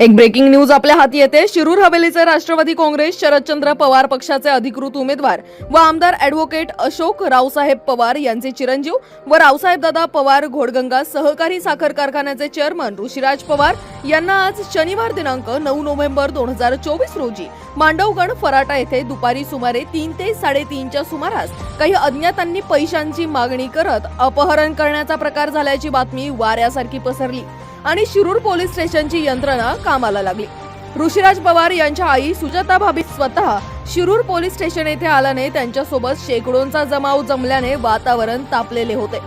एक breaking news आपल्या हाती येते. शिरूर हवेलीचे राष्ट्रवादी काँग्रेस शरदचंद्र पवार पक्षाचे अधिकृत उमेदवार व आमदार अॅडव्होकेट अशोक रावसाहेब पवार यांचे चिरंजीव व रावसाहेब दादा पवार घोडगंगा सहकारी साखर कारखान्याचे चेअरमन ऋषिराज पवार यांना आज शनिवार दिनांक नऊ नोव्हेंबर दोन हजार चोवीस रोजी मांडवगड फराटा येथे दुपारी सुमारे तीन ते साडेतीनच्या सुमारास काही अज्ञातांनी पैशांची मागणी करत अपहरण करण्याचा प्रकार झाल्याची बातमी वाऱ्यासारखी पसरली. आणि शिरूर पोलीस स्टेशनची यंत्रणा कामाला लागली. ऋषिराज पवार यांच्या आई सुजाता भाभी स्वतः शिरूर पोलीस स्टेशन येथे आल्याने त्यांच्यासोबत शेकडोंचा जमाव जमल्याने वातावरण तापलेले होते.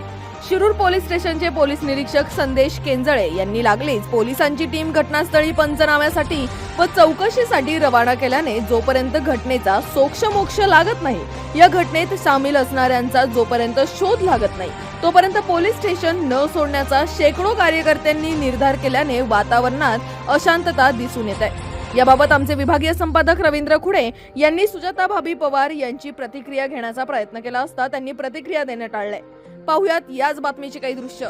शिरूर पोलीस स्टेशनचे पोलीस निरीक्षक संदेश केंजळे यांनी लागलीच पोलिसांची टीम घटनास्थळी पंचनाम्यासाठी व चौकशीसाठी रवाना केल्याने जोपर्यंत घटनेचा सोक्षमोक्ष लागत नाही या घटनेत सामील असणाऱ्यांचा जोपर्यंत शोध लागत नाही तोपर्यंत पोलीस स्टेशन न सोडण्याचा शेकडो कार्यकर्त्यांनी निर्धार केल्याने वातावरणात अशांतता दिसून येत आहे. याबाबत आमचे विभागीय संपादक रवींद्र खुडे यांनी सुजाता भाभी पवार यांची प्रतिक्रिया घेण्याचा प्रयत्न केला असता त्यांनी प्रतिक्रिया देणे टाळले पाहुयात याच बातमीची काही दृश्य.